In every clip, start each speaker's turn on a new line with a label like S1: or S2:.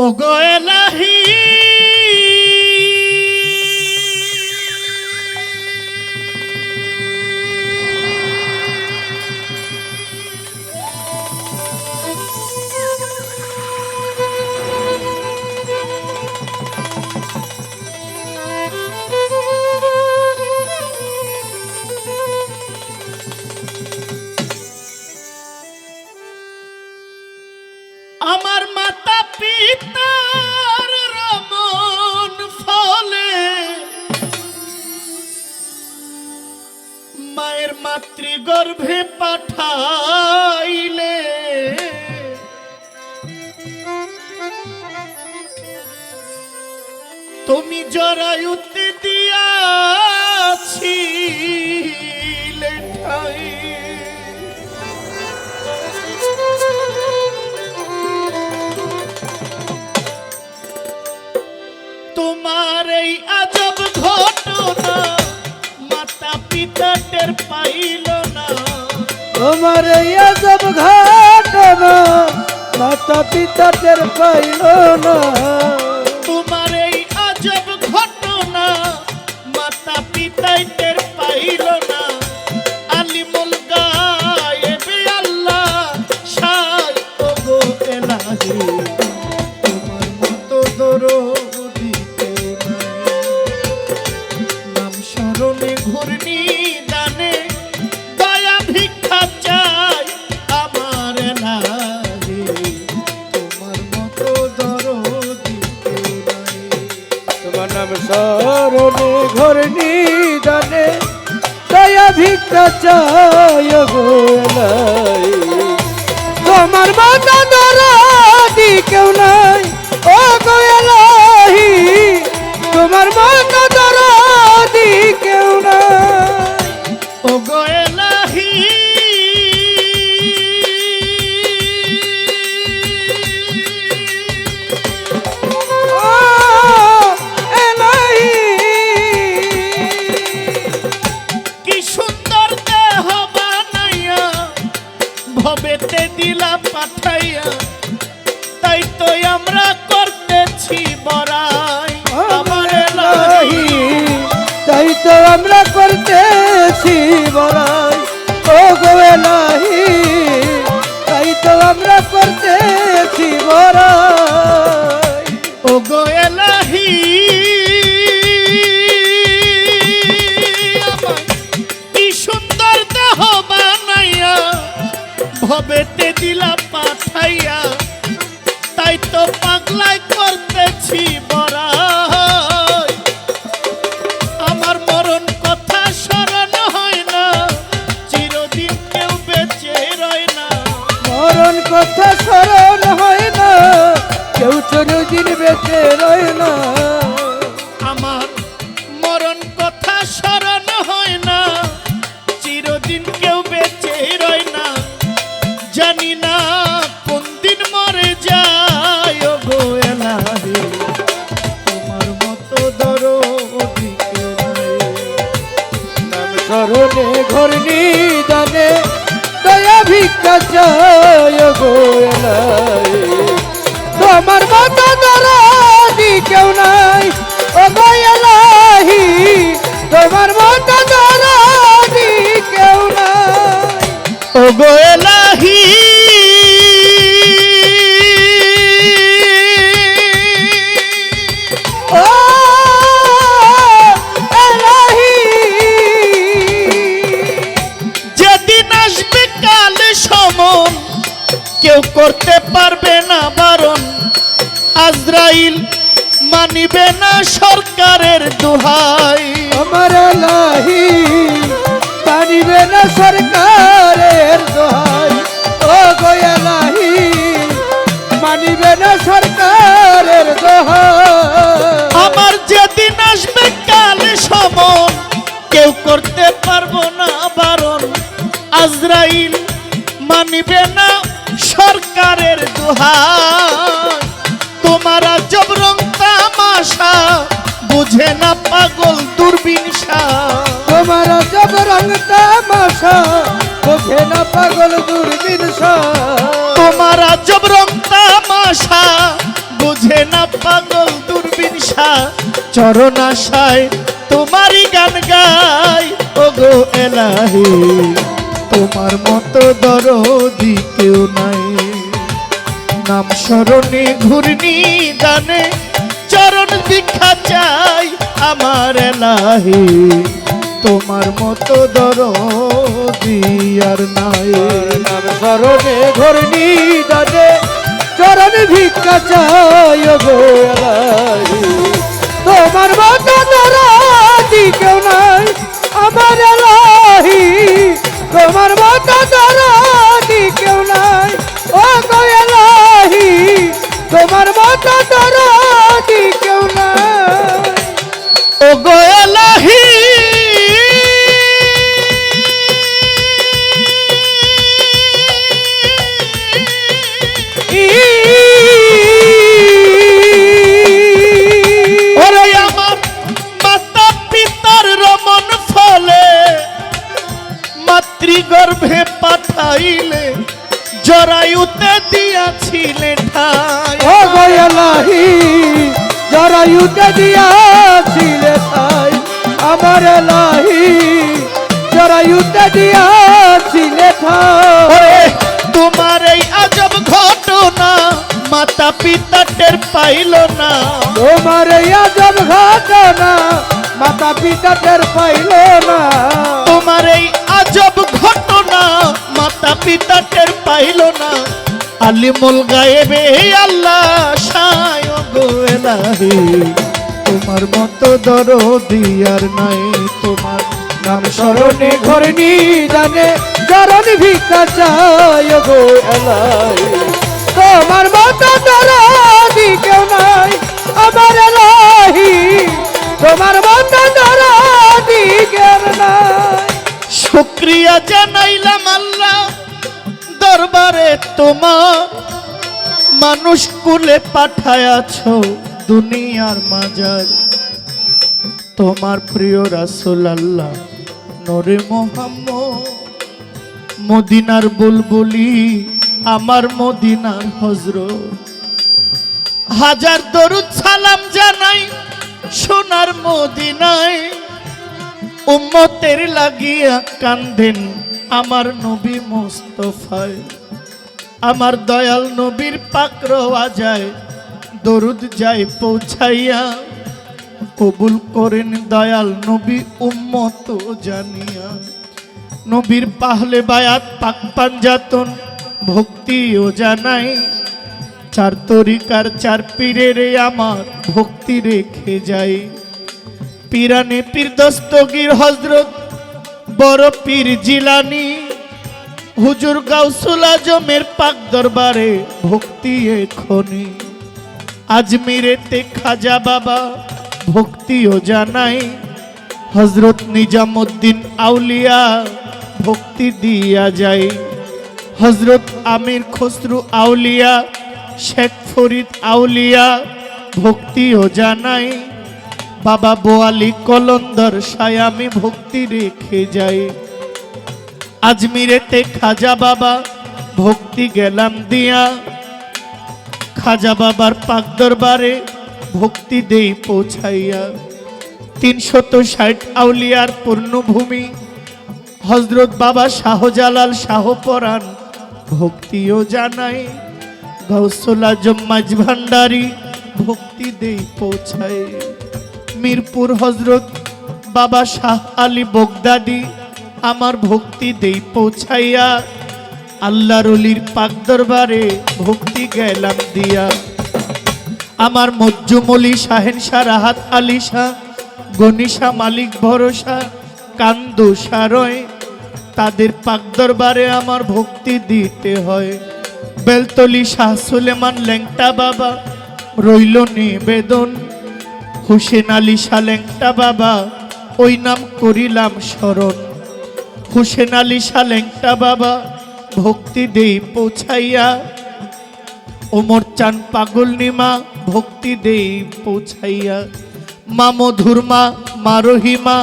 S1: ও গো এলাহি। পাঠাইলে। তুমি জরায়ুতে দিয়াছি ঠাই। তোমার এই আজব ঘটনা মাতা পিতা টের পাইল না।
S2: তোমার আজব ঘটনা, মাতা পিতা টের পাইল না।
S1: তোমার এই আজব ঘটনা মাতা পিতাই টের পাইল না। আলিমুল গায়েবে আল্লাহ সাই ওগো এলাহি। তোমার মতো দরদি কেউ নাম স্মরণে ঘূর্ণি
S2: গো
S1: তাই আমরা করতেছি বড়াই। আমার এলাহি
S2: তাই তো আমরা করতেছি বড়াই। ও গো এলাহি তাই তো আমরা করতেছি বড়াই।
S1: ও গো এলাহি ভবেতে দিলা পাঠাইয়া তাই তো পাগলাই করতেছি বরা আমার মরণ কথা স্মরণ হয় না, চিরদিন কেউ বেঁচে রয় না।
S2: মরণ কথা স্মরণ হয় না, কেউ চিরদিন বেঁচে রয় না।
S1: গো তোমার মতো দরাদি কেউ নাই।
S2: ও গো এলাহি তোমার মতো দরাদি কেউ নাই।
S1: ও গো এলাহি কেউ করতে পারবে না বারণ। আজরাইল মানিবে না সরকারের দোহাই।
S2: আমার লাহি পানিবে না সরকারের দোহাই। ও গয়ালাহি মানিবে না সরকারের দোহাই।
S1: আমার যেদিন আসবে কাল সমন। কেউ করতে পারব না বারণ। আজরাইল মানিবে না সরকারের দোহাই তোমার আজব রং তামাশা বুঝে না পাগল দূরবীনশা
S2: তোমার জব রং তামাশা বোঝে না পাগল দূরবীন
S1: তোমার আজব রং তামাশা বুঝে না পাগল দূরবীন চরণ আশায় তোমারই গান গাই ওগো এলাহি। তোমার মতো দরদি কেউ নাই। নাম স্মরণে ঘূর্ণি দানে চরণ ভিক্ষা চাই আমার এলাহি। তোমার মতো দরদি আর নাই।
S2: নাম স্মরণে ঘরনি দানে চরণ ভিক্ষা চাই গো তোমার মতো দরাদি কেউ নাই, আমার এলাহি। তোমার মতো
S1: মাতৃগর্ভে পাঠাইলে জরায়ুতে দিয়াছিলে ঠাই।
S2: ও গয়লাহি যারা দিয়াছিলে তাই আমার লাহি ইউতে দিয়াছিলে
S1: ওরে তোমার এই আজব ঘটনা মাতা পিতা টের পাইল না।
S2: তোমার আজব ঘটনা মাতা পিতা টের পাইল না।
S1: তোমার এই আজব ঘটনা মাতা পিতা টের পাইল না। আলিমুল গায়েবে আল্লাহ সায় গো এলাহি। তোমার মতো দরদি আর নাই তোমার নাম
S2: স্মরণে ঘরনি জানে চরণ ভিক্ষা চাই গো এলাই তোমার মতো দরাদি কেউ নাই, আমার এলাহি। তোমার মতো দরাদি কেউ নাই।
S1: শুক্রিয়া জানাইলাম আল্লাহ, দরবারে তোমার। মানুষ কুলে পাঠায়াছ দুনিয়ার মাজার। তোমার প্রিয় রাসুল আল্লাহ, নরে মোহাম্মদ, মদিনার বুলবুলি। আমার মদিনার হজরত। হাজার দরুদ সালাম জানাই সোনার মদিনায়। উম্মতের লাগিয়া কান্দেন আমার নবী মোস্তফায়। আমার দয়াল নবীর পাকর যায়, দরুদ যায় পৌঁছাইয়া। কবুল করেন দয়াল নবী উম্মত জানিয়া। নবীর পাহলে বায়াত পাক পাঞ্জাতন ভক্তিও জানাই। চার তরিকার চার পীরের আমার ভক্তি রেখে যাই। পিরানে পীর দস্তগীর হজরত, বড় পীর জিলানি, হুজুর গাউসুল আজমের পাক দরবারে ভক্তি এখনি। আজমিরেতে খাজা বাবা ভক্তিও জানাই। হজরত নিজামুদ্দিন আউলিয়া ভক্তি দিয়া যায় হজরত আমির খসরু আউলিয়া, শেখ ফরিদ আউলিয়া ভক্তি ভক্তিও জানাই, বাবা বোয়ালি কলন্দর সায় আমি ভক্তি রেখে যাই। আজমিরেতে খাজা বাবা, ভক্তি গেলাম দিয়া। খাজা বাবার পাক দরবারে ভক্তি দেই পৌঁছাইয়া। তিনশত ষাট আউলিয়ার পূর্ণভূমি, হজরত বাবা শাহজালাল শাহপরাণ ভক্তিও জানাই গৌসল আজম মাঝ ভান্ডারি ভক্তি দেই পৌঁছায় মিরপুর হজরত বাবা শাহ আলী বগদাদি আমার ভক্তি দেই পৌঁছাইয়া, আল্লাহর অলির পাক দরবারে ভক্তি গেলাম দিয়া। আমার মজ্জুমলি শাহেন শাহ রাহাত আলী শাহ গনিশা মালিক ভরসা, কান্দু সারয় তাদের পাক দরবারে আমার ভক্তি দিতে হয়। বেলতলি শাহ সুলেমান ল্যাংটা বাবা, রইল নিবেদন। হুসেন আলী শাহ ল্যাংটা বাবা, ওই নাম করিলাম স্মরণ। হুসেন আলী শাহ ল্যাংটা বাবা, ভক্তি দেই পৌঁছাইয়া। ওমর চান পাগল নিমা, ভক্তি দেই পৌঁছাইয়া। মা মধুর মা মা রহিমা,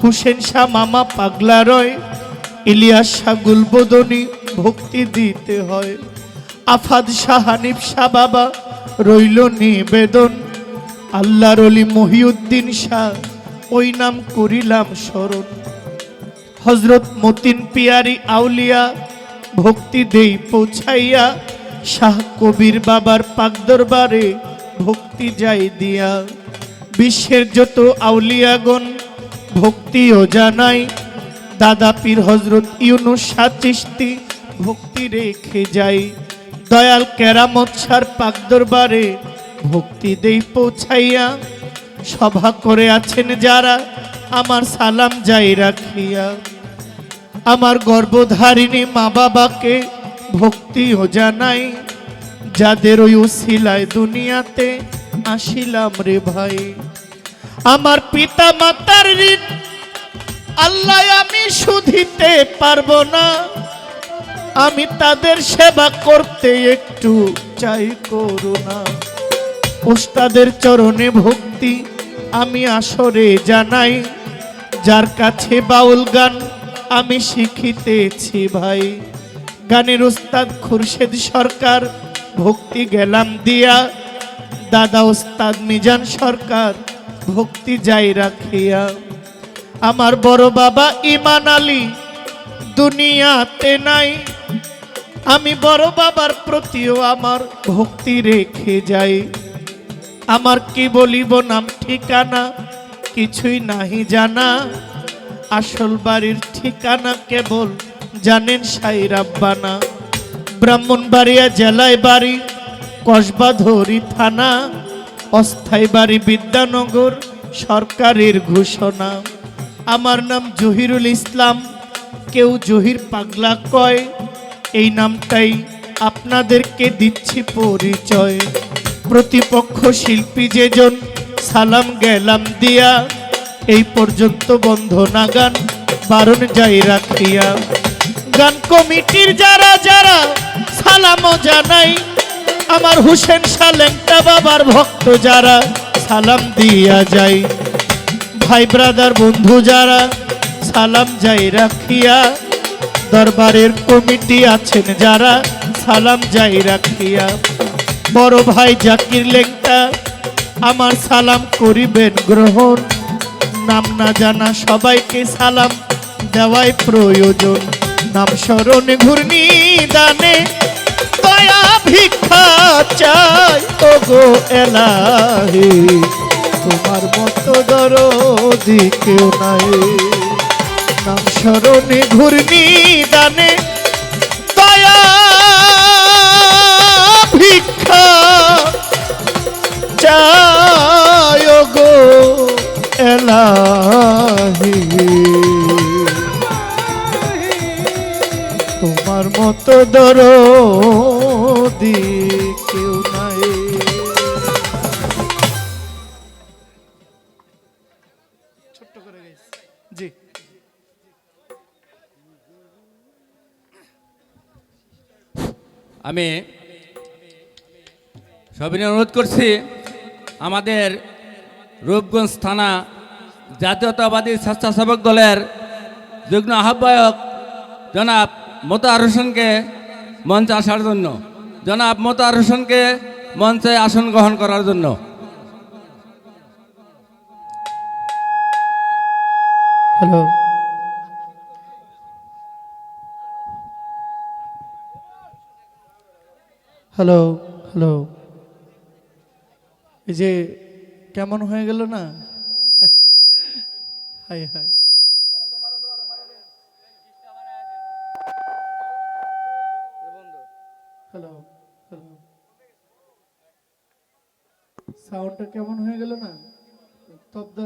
S1: হুসেন শাহ মামা পাগলা রয়। ইলিয়াস শাহ গুলবদনি ভক্তি দিতে হয়। আফাদ শাহ শাহ বাবা, রইল নিবেদন। আল্লাহর অলি মহিউদ্দিন শাহ, ওই নাম করিলাম স্মরণ। হজরত মতিন পিয়ারি আউলিয়া, ভক্তি দেই পৌঁছাইয়া, শাহ কবির বাবার পাক দরবারে ভক্তি যাই দিয়া। বিশ্বের যত আউলিয়াগণ, ভক্তিও জানাই দাদা পীর হজরত ইউনুস শাহ চিস্তি ভক্তি রেখে যাই। দয়াল কেরামত সার পাক দরবারে ভক্তি দেই পৌঁছাইয়া। সভা করে আছেন যারা, আমার সালাম যাই রাখিয়া। আমার গর্ভধারিণী মা বাবাকে ভক্তিও জানাই, যাদের ওই উশিলায় দুনিয়াতে আসিলাম রে ভাই। আমার পিতা মাতার ঋণ আল্লাহ, আমি শুধিতে পারব না। আমি তাদের সেবা করতে একটু চাই করুণা। ওস্তাদের চরণে ভক্তি আমি আসরে জানাই। যার কাছে বাউল গান আমি শিখিতেছি ভাই। গানের উস্তাদ খুরশেদ সরকার, ভক্তি গেলাম দিয়া। দাদা ওস্তাদ মিজান সরকার, ভক্তি যাই রাখিয়া। আমার বড় বাবা ইমান আলী। দুনিয়াতে নাই। আমি বড় বাবার প্রতিও আমার ভক্তি রেখে যাই। আমার কি বলিব নাম ঠিকানা? কিছুই নাহি জানা। আসল বাড়ির ঠিকানা কেবল জানেন সাই রাব্বানা ব্রাহ্মণবাড়িয়া জেলায় বাড়ি, কসবা ধরি থানা। অস্থায়ী বাড়ি বিদ্যানগর সরকারের ঘোষণা। আমার নাম জহিরুল ইসলাম। কেউ জহির পাগলা কয়, এই নামটাই আপনাদেরকে দিচ্ছি পরিচয়। প্রতিপক্ষ শিল্পী যেজন, সালাম গেলাম দিয়া। এই পর্যন্ত বন্ধ না গান বারণ যাই রাখিয়া। গান কমিটির যারা যারা, সালামও জানাই। আমার হুসেন সালেংটা বাবার ভক্ত যারা, সালাম দিয়া যায় ভাই ব্রাদার, বন্ধু যারা, সালাম যাই রাখিয়া। দরবারের কমিটি আছেন যারা, সালাম যাই রাখিয়া। বড় ভাই জাকির লেংটা, আমার সালাম করিবেন গ্রহণ। নাম না জানা সবাইকে সালাম দেওয়াই প্রয়োজন। নাম স্মরণে ঘূর্ণি দানে, দয়া ভিক্ষা চাই। ও গো এলাহি। তোমার মতো দরদি কেউ নাই। নাম স্মরণে ঘূর্ণি দানে দয়া, ভিক্ষা চায় গো এলাহি। তোমার মতো দরদি
S3: আমি সবিনয় অনুরোধ করছি আমাদের রূপগঞ্জ থানা জাতীয়তাবাদী স্বেচ্ছাসেবক দলের যুগ্ম আহ্বায়ক জনাব মোতার হোসেনকে মঞ্চে আসার জন্য। জনাব মোতার হোসেনকে মঞ্চে আসন গ্রহণ করার জন্য।
S1: হ্যালো হ্যালো হ্যালো এই যে কেমন হয়ে গেল না? হাই হাই হ্যালো হ্যালো সাউন্ডটা কেমন হয়ে গেল না? স্তব্ধ